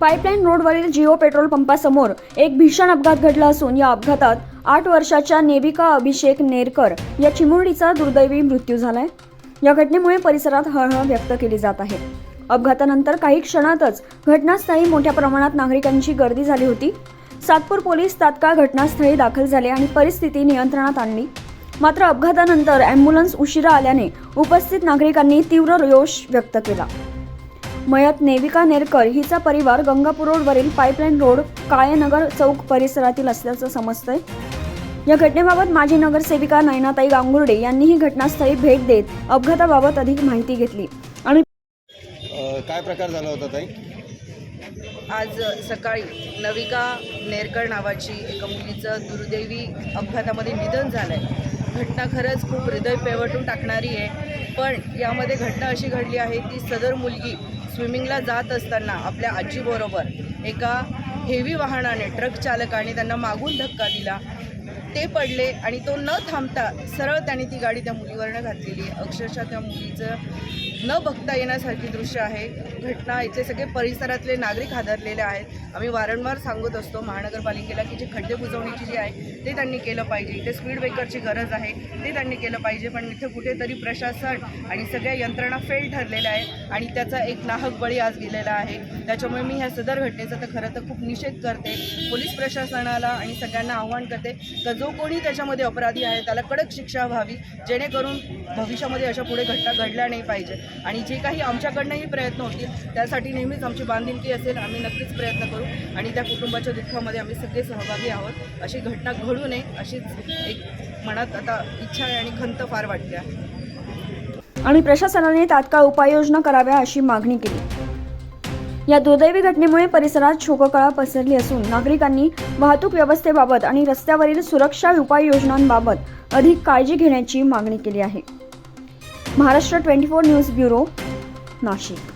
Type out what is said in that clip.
Pipeline रोडवरील Jio petrol पंपासमोर एक भीषण अपघात घडला असून या अपघातात आठ वर्षाच्या नेविका अभिषेक नेरकर या चिमुरडीचा दुर्दैवी मृत्यू झालाय. या घटनेमुळे परिसरात हळहळ व्यक्त केली जात आहे. अपघातानंतर काही क्षणातच घटनास्थळी मोठ्या प्रमाणात नागरिकांची गर्दी झाली होती. सातपूर पोलीस तात्काळ घटनास्थळी दाखल झाले आणि परिस्थिती नियंत्रणात आणली. मात्र अपघातानंतर ॲम्ब्युलन्स उशिरा आल्याने उपस्थित नागरिकांनी तीव्र रोष व्यक्त केला. मयत नेविका नेरकर हिचा परिवार गंगापूर रोडवरील पाईपलाईन रोड काळेनगर चौक परिसरातील असल्याचं समजतंय. या घटनेबाबत माजी नगरसेविका नयनाताई गांगुर्डे यांनीही घटनास्थळी भेट देत अपघाताबाबत अधिक माहिती घेतली. आणि काय प्रकार झाला होता ताई? आज सकाळी नविका नेरकर नावाची एका मुलीचं दुर्दैवी अपघातामध्ये निधन झालं आहे घटना खरंच खूप हृदय पेवटून टाकणारी आहे. पण यामध्ये घटना अशी घडली आहे की सदर मुलगी स्विमिंगला जात असताना आपल्या आजीबरोबर एका हेवी वाहनाने ट्रक चालकाने त्यांना मागून धक्का दिला. ते पडले आणि तो न थांबता सरळ त्याने ती गाडी त्या मुलीवरनं घातलेली आहे. अक्षरशः त्या मुलीचं न बघता येण्यासारखी दृश्य आहे. घटना इथले सगळे परिसरातले नागरिक हादरलेले आहेत. आम्ही वारंवार सांगत असतो महानगरपालिकेला की जे खड्डे बुजवणीची जी आहे ते त्यांनी केलं पाहिजे. इथे स्पीड ब्रेकरची गरज आहे ते त्यांनी केलं पाहिजे. पण इथे कुठेतरी प्रशासन आणि सगळ्या यंत्रणा फेल ठरलेल्या आहे आणि त्याचा एक नाहक बळी आज गेलेला आहे. त्याच्यामुळे मी ह्या सदर घटनेचा तर खरं तर खूप निषेध करते. पोलीस प्रशासनाला आणि सगळ्यांना आव्हान करते. का जो कोणी त्याच्यामध्ये अपराधी आहे त्याला कडक शिक्षा व्हावी जेणेकरून भविष्यामध्ये अशा पुढे घटना घडल्या नाही पाहिजे. आणि जे काही आमच्याकडनंही प्रयत्न होतील त्यासाठी नेहमीच आमची बांधिलकी असेल आम्ही नक्कीच प्रयत्न करू. आणि त्या कुटुंबाच्या दुःखामध्ये आम्ही सगळे सहभागी आहोत. अशी घटना घडू नये अशीच एक मनात आता इच्छा आहे आणि खंत फार वाटते आहे. आणि प्रशासनाने तात्काळ उपाययोजना कराव्या अशी मागणी केली. या दुर्दैवी घटनेमुळे परिसरात शोककळा पसरली असून नागरिकांनी वाहतूक व्यवस्थेबाबत आणि रस्त्यावरील सुरक्षा उपाययोजनांबाबत अधिक काळजी घेण्याची मागणी केली आहे. Maharashtra twenty four news bureau Nashik.